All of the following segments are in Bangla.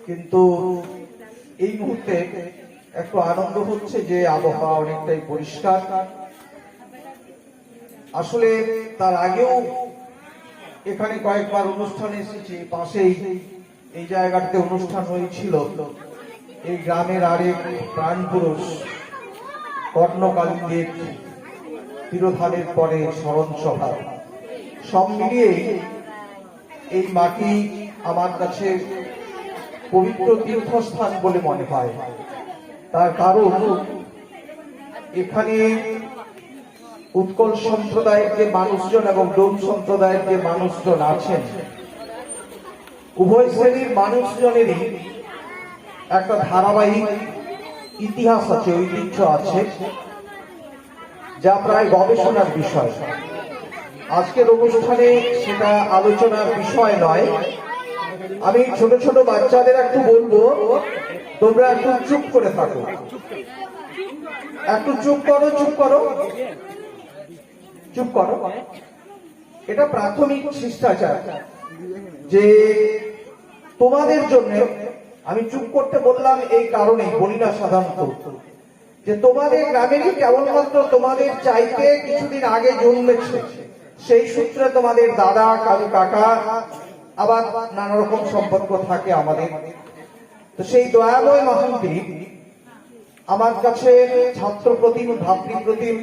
কিন্তু এই মুহূর্তে একটু আনন্দ হচ্ছে যে আবহাওয়া অনেকটাই পরিষ্কার। আসলে তার আগেও এখানে কয়েকবার অনুষ্ঠানে এসেছি, পাশেই এই জায়গাটাতে অনুষ্ঠান হয়েছিল। এই গ্রামের আরেক প্রাণ পুরুষ কর্ণকালীদের তিরোধানের পরে স্মরণ সভা সব মিলিয়ে এই মাটি আমার কাছে পবিত্র তীর্থস্থান বলে মনে হয়। তার কারণ এখানে উৎকল সম্প্রদায়ের যে মানুষজন এবং ডোম সম্প্রদায়ের যে মানুষজন আছেন, উভয় শ্রেণির মানুষজনেরই একটা ধারাবাহিক ইতিহাস আছে, ঐতিহ্য আছে, যা প্রায় গবেষণার বিষয়। আজকের অনুষ্ঠানে সেটা আলোচনার বিষয় নয় আমি ছোট ছোট বাচ্চাদের একটু বলব, তোমরা একটু চুপ করে থাকো। একটু চুপ করো চুপ করো। চুপ করো। এটা প্রাথমিক শিষ্টাচার, যে তোমাদের জন্য, আমি চুপ করতে বললাম এই কারণেই, বলি না সাধারণত, যে তোমাদের গ্রামেরই কেবলমাত্র তোমাদের চাইতে কিছুদিন আগে জন্মেছে, সেই সূত্রে তোমাদের দাদা, কালু কাকা আবার নানা রকম সম্পর্ক থাকে আমাদের। তো সেই দয়াময় মহান্তি আমার কাছে ছাত্র প্রতিম ভাতৃপ্রতিম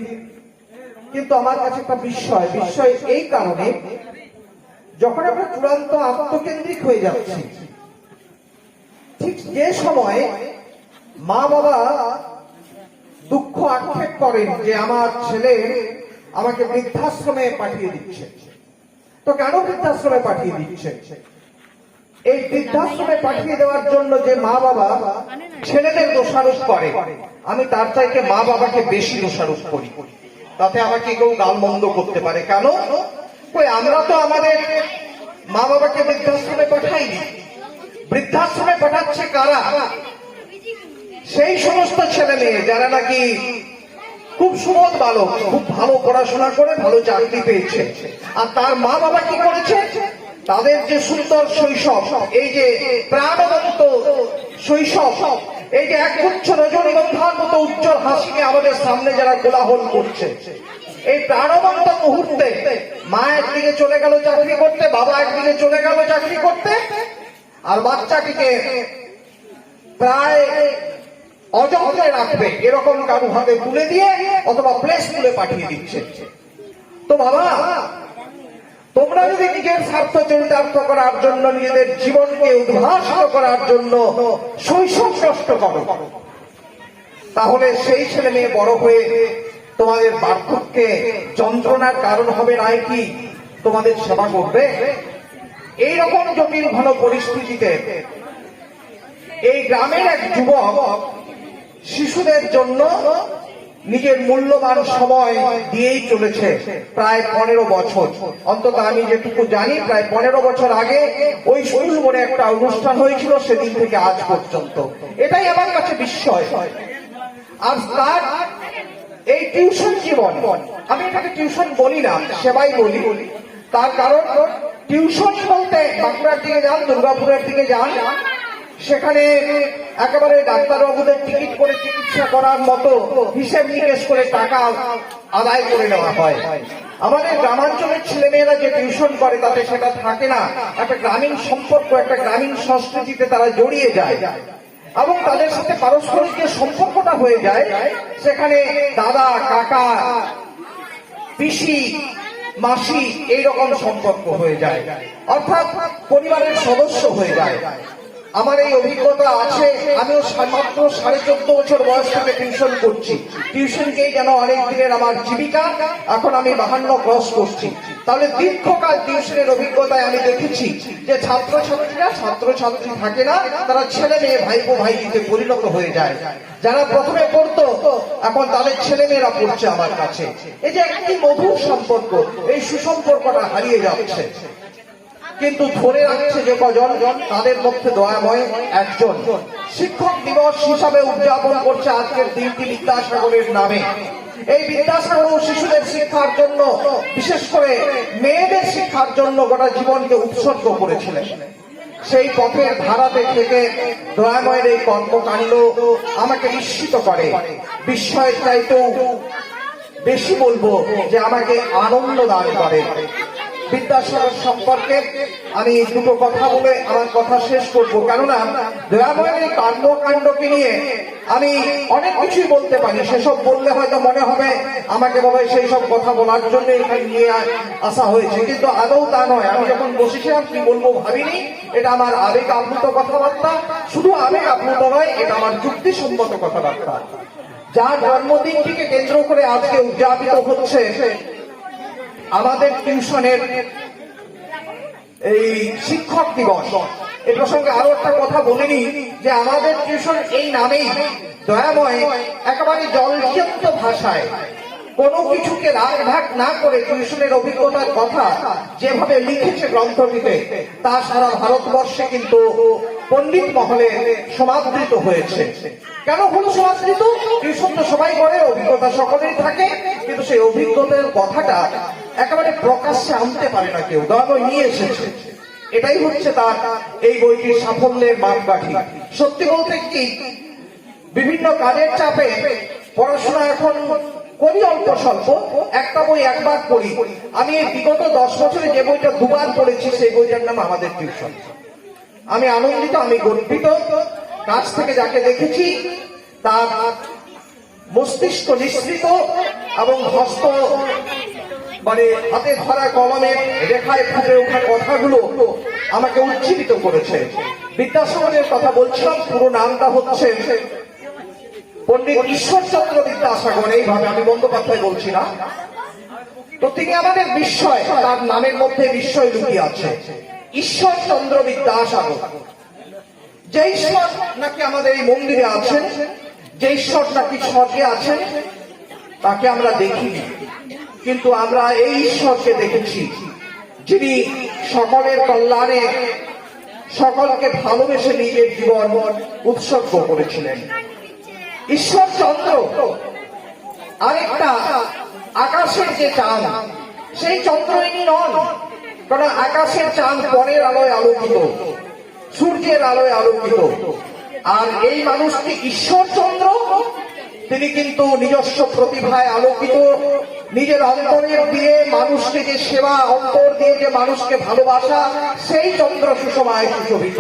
কিন্তু আমার কাছে একটা বিস্ময়। বিস্ময় এই কারণে যখন আমরা চূড়ান্ত আত্মকেন্দ্রিক হয়ে যাচ্ছি, ঠিক যে সময় মা বাবা দুঃখ আক্ষেপ করেন যে আমার ছেলে আমাকে বৃদ্ধাশ্রমে পাঠিয়ে দিচ্ছে। তো কেন বৃদ্ধাশ্রমে পাঠিয়ে দিচ্ছে। এই বৃদ্ধাশ্রমে পাঠিয়ে দেওয়ার জন্য যে মা বাবা, ছেলেদের দোষারোপ করে। আমি তার চাইতে মা বাবাকে বেশি দোষারোপ করি। তাতে আমাকে কেউ গাল মন্দ করতে পারে? কেন? আমরা তো আমাদের মা বাবাকে বৃদ্ধাশ্রমে পাঠাইনি। বৃদ্ধাশ্রমে পাঠাচ্ছে কারা? সেই সমস্ত ছেলে মেয়ে যারা নাকি খুব সুমত বালক, খুব ভালো পড়াশোনা করে ভালো চাকরি পেয়েছে। আর তার মা বাবা কি করেছে? তাদের যে সুন্দর শৈশব, এই যে প্রাণবন্ত শৈশব, এই যে একগুচ্ছ রজনীগন্ধার মতো উজ্জ্বল হাসিকে আমাদের সামনে যারা কোলাহল করছে। এই প্রাণবন্ত মুহূর্তে মা একদিকে চলে গেল চাকরি করতে, বাবা একদিকে চলে গেল চাকরি করতে, আর বাচ্চাটিকে প্রায় অযত্নে রাখবে, এরকম কারও ভাবে তুলে দিয়ে অথবা প্লে স্কুলে পাঠিয়ে দিচ্ছে। তো বাবা, তোমরা যদি নিজের স্বার্থ চরিতার্থ করার জন্য, নিজেদের জীবনকে উদ্ভাসিত করার জন্য শৈশব নষ্ট করো, তাহলে সেই ছেলে মেয়ে বড় হয়ে তোমাদের বার্ধক্যে যন্ত্রণার কারণ হবে নাই কি তোমাদের সেবা করবে। এইরকম জটিল ঘন পরিস্থিতিতে এই গ্রামের এক যুবক শিশুদের জন্য নিজের মূল্যবান সময় দিয়েই চলেছে প্রায় পনেরো বছর। অন্তত আমি যেটুকু জানি, প্রায় পনেরো বছর আগে ওই বলে একটা অনুষ্ঠান হয়েছিল সেদিন থেকে আজ পর্যন্ত। এটাই আমার কাছে বিস্ময়। আর তার এই টিউশন জীবন, আমি এটাকে টিউশন বলি না, সেবাই বলি। তার কারণ, টিউশন বলতে বাঁকুড়ার দিকে যান, দুর্গাপুরের দিকে যান, সেখানে একেবারে ডাক্তারবাবুদের টিকিট করে চিকিৎসা করার মতো হিসেব নিকেশ করে টাকা আদায় করে নেওয়া হয়। আমাদের গ্রামাঞ্চলের ছেলেমেয়েরা যে টিউশন করে তাতে সেটা থাকে না। একটা গ্রামীণ সম্পর্ক, একটা গ্রামীণ সংস্কৃতিতে তারা জড়িয়ে যায়। এবং তাদের সাথে পারস্পরিক যে সম্পর্কটা হয়ে যায়, সেখানে দাদা, কাকা, পিসি, মাসি এইরকম সম্পর্ক হয়ে যায়। অর্থাৎ পরিবারের সদস্য হয়ে যায়। আমার এই অভিজ্ঞতা আছে, আমিও মাত্র সাড়ে চোদ্দ বছর বয়স থেকে টিউশন করছি। টিউশনকেই যেন অনেক দিনের আমার জীবিকা, এখন আমি বাহান্ন ক্রস করছি। তাহলে দীর্ঘকাল টিউশনের অভিজ্ঞতায় আমি দেখেছি যে ছাত্রছাত্রীরা ছাত্রছাত্রী থাকে না, তারা ছেলে মেয়ে ভাই ভাইপো ভাইতে পরিণত হয়ে যায়। যারা প্রথমে পড়তো, এখন তাদের ছেলে মেয়েরা পড়ছে আমার কাছে। এই যে একটি মধুর সম্পর্ক, এই সুসম্পর্কটা হারিয়ে যাচ্ছে। কিন্তু ধরে রাখছে যে কজন? তাদের মধ্যে দয়াময় একজন। শিক্ষক দিবস হিসাবে উদযাপন করছে আজকের দিনটি বিদ্যাসাগরের নামে। এই বিদ্যাসাগর ও শিশুদের শিক্ষার জন্য, বিশেষ করে মেয়েদের শিক্ষার জন্য গোটা জীবনকে উৎসর্গ করেছিলেন। সেই পথের ধারাতে থেকে দয়াময়ের এই কর্মকাণ্ড আমাকে নিশ্চিত করে। বিস্ময়ের চাইতেও বেশি বলব যে আমাকে আনন্দ দান করে। বিদ্যাসাগর সম্পর্কে আমি দুটো কথা বলে আমার কথা শেষ করব। কেননা দয়াময়ের এই কর্মকাণ্ডকে নিয়ে আমি অনেক কিছুই বলতে পারি। সেসব বললে হয়তো মনে হবে, আমাকে বলে সেই সব কথা বলার জন্য এখানে নিয়ে আসা হয়েছে। কিন্তু আদৌ তা নয়। আমি যখন বসেছিলাম, কি বলব ভাবিনি? এটা আমার আবেগ আপ্লুত কথাবার্তা। শুধু আবেগ আপ্লুত নয়, এটা আমার যুক্তিসম্মত কথাবার্তা। যার জন্মদিনটিকে কেন্দ্র করে আজকে উদযাপিত হচ্ছে আমাদের টিউশনের এই শিক্ষক দিবস। এ প্রসঙ্গে আরও একটা কথা বলে নিই যে আমাদের টিউশন এই নামেই দয়াময়, একেবারে জলজন্ত ভাষায়। কোনো কিছুকে রাগ ঢাক না করে টিউশনের অভিজ্ঞতার কথা যেভাবে লিখেছে গ্রন্থটিতে, তা সারা ভারতবর্ষে কিন্তু পণ্ডিত মহলে সমাদৃত হয়েছে। কেন হলো সমাদৃত? টিউশন তো সবাই করে, অভিজ্ঞতা সকলেই থাকে, কিন্তু সেই অভিজ্ঞতার কথাটা একেবারে প্রকাশ্যে আনতে পারে না কেউ দয়াময় নিয়ে এসেছে। এটাই হচ্ছে তার এই বইটির সাফল্যের মাপকাঠি। সত্যি বলতে কি, বিভিন্ন কাজের চাপে পড়াশোনা এখন করি অল্প স্বল্প, একটা বই একবার পড়ি। আমি এই বিগত দশ বছরে যে বইটা দুবার পড়েছি, সেই বইটার নাম আমাদের টিউশন। আমি আনন্দিত, আমি গর্বিত। কাছ থেকে যাকে দেখেছি, তার মস্তিষ্ক নিঃসৃত এবং হস্ত মানে হাতে ধরা কলমের রেখায় ফুটে ওঠা কথাগুলো আমাকে উজ্জীবিত করেছে। বিদ্যাসাগরের কথা বলছিলাম, পুরো নামটা হচ্ছে পণ্ডিত ঈশ্বরচন্দ্র বিদ্যাসাগর। এইভাবে আমি বন্দ্যোপাধ্যায় বলছি না। তো তিনি আমাদের বিস্ময়, তার নামের মধ্যে বিস্ময় লুকিয়ে আছে। ঈশ্বরচন্দ্র বিদ্যাসাগর। যে ঈশ্বর নাকি আমাদের এই মন্দিরে আছেন, যে ঈশ্বর নাকি স্বর্গে আছেন, তাকে আমরা দেখিনি। কিন্তু আমরা এই ঈশ্বরকে দেখেছি, যিনি সকলের কল্যাণে সকলকে ভালোবেসে নিজের জীবন উৎসর্গ করেছিলেন। ঈশ্বরচন্দ্র আরেকটা আকাশের যে চাঁদ, সেই চন্দ্র ইনি নন, কারণ আকাশের চাঁদ পরের আলোয় আলোকিত, সূর্যের আলোয় আলোকিত। আর এই মানুষটি ঈশ্বরচন্দ্র তিনি কিন্তু নিজস্ব প্রতিভায় আলোকিত নিজের অন্তরের দিয়ে মানুষকে যে সেবা, অন্তর দিয়ে যে মানুষকে ভালোবাসা, সেই চন্দ্র সুষমায় সুশোভিত।